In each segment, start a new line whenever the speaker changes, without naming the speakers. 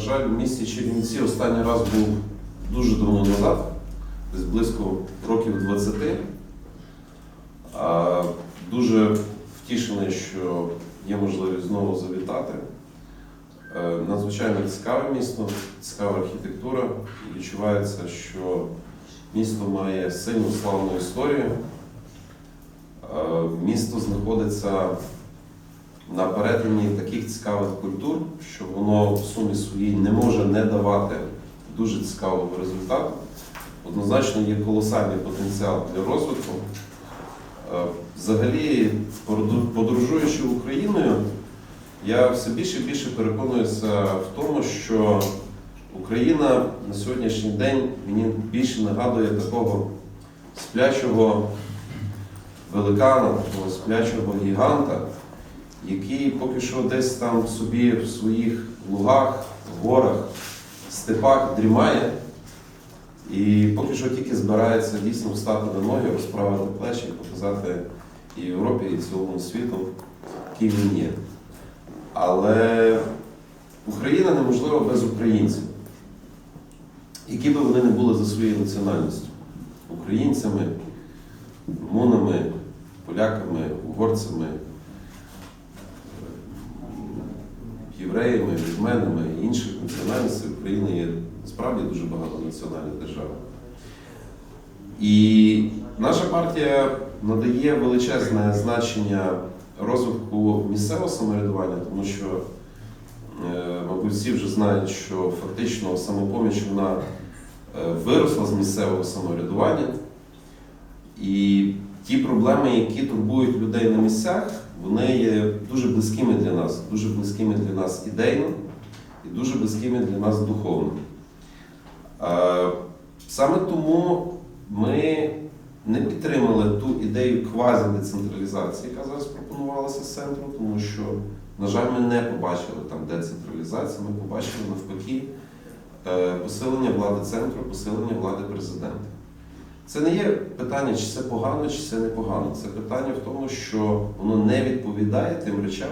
жаль, в місті Чернівці останній раз був дуже давно назад, десь близько років 20. А, Дуже втішений, що є можливість знову завітати. Е, Надзвичайно цікаве місто, цікава архітектура. Відчувається, що місто має сильну славну історію. Е, Місто знаходиться на перетині таких цікавих культур, що воно в сумі своїй не може не давати дуже цікавого результату. Однозначно є колосальний потенціал для розвитку. Е, Взагалі, подорожуючи Україною, я все більше і більше переконуюся в тому, що Україна на сьогоднішній день мені більше нагадує такого сплячого великана, такого сплячого гіганта, який поки що десь там собі в своїх лугах, горах, степах дрімає. І поки що тільки збирається дійсно встати на ноги, розправити плечі показати і Європі, і цілому світу, який він є. Але Україна неможлива без українців, які би вони не були за своєю національністю. Українцями, румунами, поляками, угорцями, євреями, візменами і інших національностей Україна є справді дуже багатонаціональна держава. І наша партія надає величезне значення розвитку місцевого самоврядування, тому що, е, мабуть, всі вже знають, що фактично самопоміч вона е, виросла з місцевого самоврядування. І ті проблеми, які турбують людей на місцях, вони є дуже близькими для нас, дуже близькими для нас ідейно і дуже близькими для нас духовно. Саме тому ми не підтримали ту ідею квазідецентралізації, яка зараз пропонувалася з центру, тому що, на жаль, ми не побачили там децентралізацію, ми побачили навпаки е, посилення влади центру, посилення влади президента. Це не є питання, чи це погано, чи це не погано. Це питання в тому, що воно не відповідає тим речам,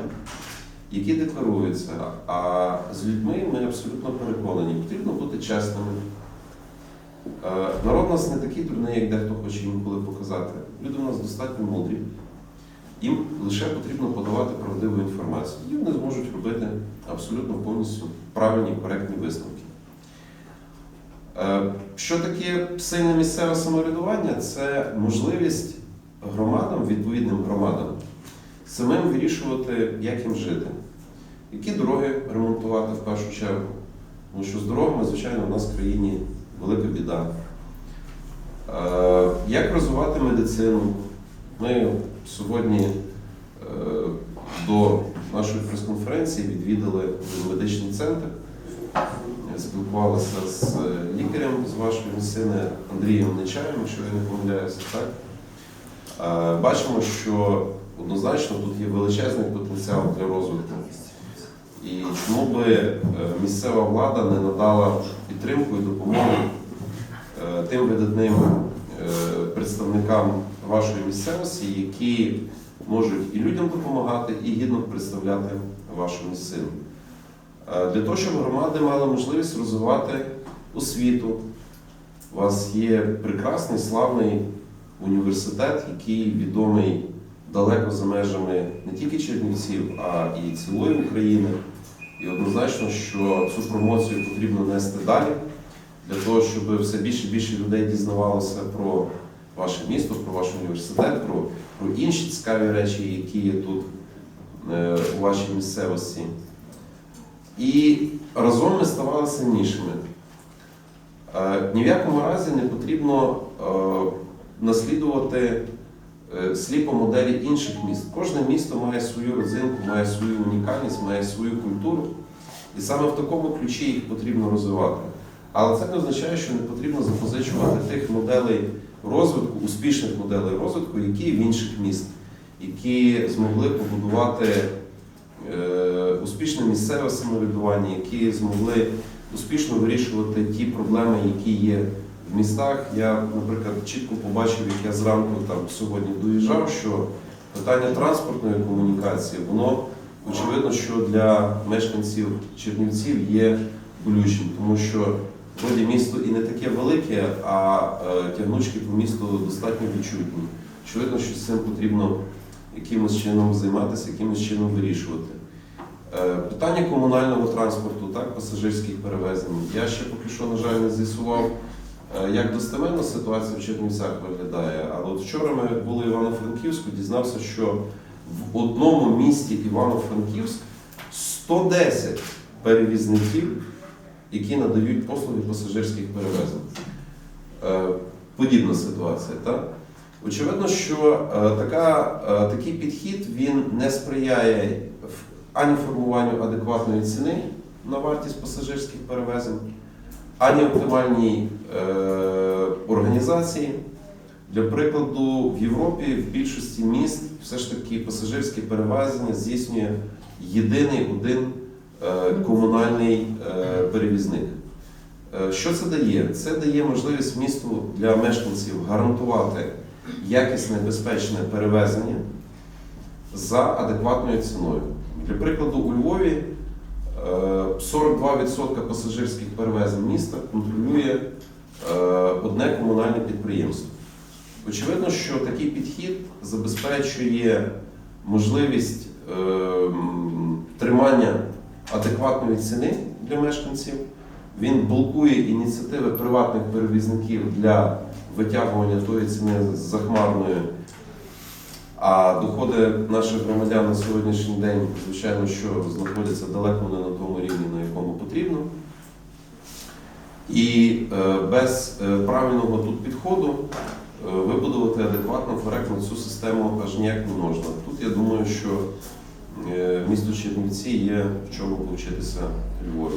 які декларуються. А з людьми ми абсолютно переконані, потрібно бути чесними. Е, Народ у нас не такий дурний, як дехто хоче інколи показати. Люди у нас достатньо мудрі. Їм лише потрібно подавати правдиву інформацію. І вони зможуть робити абсолютно повністю правильні коректні висновки. Е, Що таке сильне місцеве самоврядування? Це можливість громадам, відповідним громадам, самим вирішувати, як їм жити, які дороги ремонтувати в першу чергу. Тому що з дорогами, звичайно, у нас в країні велика біда. Е, Як розвивати медицину? Ми сьогодні е, до нашої прес-конференції відвідали медичний центр, спілкувалися з лікарем з вашої місцини Андрієм Нечаєм, якщо я не помиляюся, так? Е, Бачимо, що однозначно тут є величезний потенціал для розвитку. І чому би е, місцева влада не надала підтримку і допомогу е, тим видатним е, представникам вашої місцевості, які можуть і людям допомагати, і гідно представляти вашу місцину. Для того, щоб громади мали можливість розвивати освіту. У вас є прекрасний, славний університет, який відомий далеко за межами не тільки Чернівців, а і цілої України. І однозначно, що цю промоцію потрібно нести далі, для того, щоб все більше і більше людей дізнавалося про ваше місто, про ваш університет, про, про інші цікаві речі, які є тут е, у вашій місцевості. І разом ми ставали сильнішими. Е, Ні в якому разі не потрібно е, наслідувати е, сліпо моделі інших міст. Кожне місто має свою родзинку, має свою унікальність, має свою культуру. І саме в такому ключі їх потрібно розвивати. Але це не означає, що не потрібно запозичувати тих моделей розвитку, успішних моделей розвитку, які в інших міст, які змогли побудувати успішне місцеве самоврядування, які змогли успішно вирішувати ті проблеми, які є в містах. Я, наприклад, чітко побачив, як я зранку там сьогодні доїжджав, що питання транспортної комунікації, воно очевидно, що для мешканців Чернівців є болючим, тому що вроді місто і не таке велике, а е, тягнучки по місту достатньо відчутні. Очевидно, що з цим потрібно якимось чином займатися, якимось чином вирішувати. Е, Питання комунального транспорту, так, пасажирських перевезень. Я ще поки що, на жаль, не з'ясував, е, як достеменно ситуація в Чернівцях виглядає. Але от вчора ми були в Івано-Франківську, дізнався, що в одному місті Івано-Франківськ 110 перевізників, які надають послуги пасажирських перевезень. Е, Подібна ситуація, так? Очевидно, що така, такий підхід він не сприяє ані формуванню адекватної ціни на вартість пасажирських перевезень, ані оптимальній е, організації. Для прикладу, в Європі в більшості міст все ж таки пасажирське перевезення здійснює єдиний один е, комунальний е, перевізник. Е, Що це дає? Це дає можливість місту для мешканців гарантувати якісне безпечне перевезення за адекватною ціною. Для прикладу, у Львові е, 42% пасажирських перевезень міста контролює е, одне комунальне підприємство. Очевидно, що такий підхід забезпечує можливість е, тримання адекватної ціни для мешканців. Він блокує ініціативи приватних перевізників для витягування тої ціни захмарної. А доходи наших громадян на сьогоднішній день, звичайно, що знаходяться далеко не на тому рівні, на якому потрібно. І е, без е, правильного тут підходу е, вибудувати адекватно, коректно цю систему аж ніяк не можна. Тут я думаю, що місто Чернівці є в чому повчитися Львові.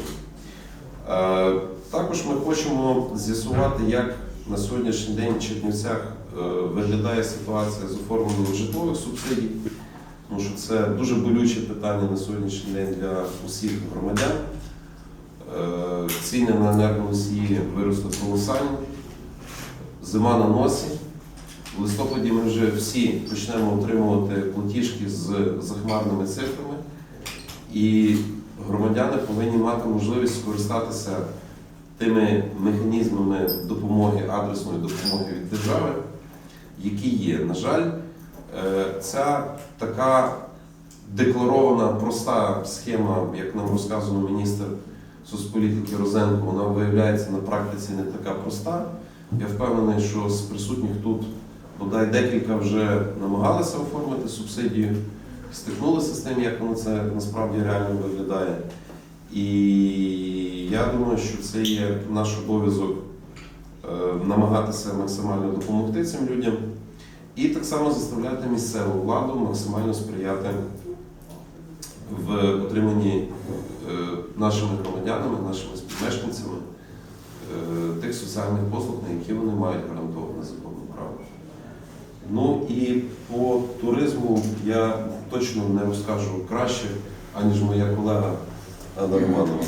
Також ми хочемо з'ясувати, як на сьогоднішній день в Чернівцях виглядає ситуація з оформленням житлових субсидій, тому що це дуже болюче питання на сьогоднішній день для усіх громадян. Е, Ціни на енергоносії виросли колосально. Зима на носі. В листопаді ми вже всі почнемо отримувати платіжки з захмарними цифрами, і громадяни повинні мати можливість скористатися тими механізмами допомоги, адресної допомоги від держави, які є. На жаль, е, ця така декларована проста схема, як нам розказував міністр соцполітики Розенко, вона виявляється на практиці не така проста. Я впевнений, що з присутніх тут бодай декілька вже намагалися оформити субсидію, стикнулися з тим, як воно це насправді реально виглядає. І я думаю, що це є наш обов'язок е, намагатися максимально допомогти цим людям і так само заставляти місцеву владу максимально сприяти в отриманні е, нашими громадянами, нашими співмешканцями е, тих соціальних послуг, на які вони мають гарантоване законне право. Ну і по туризму я точно не розкажу краще, аніж моя колега Анна Романова.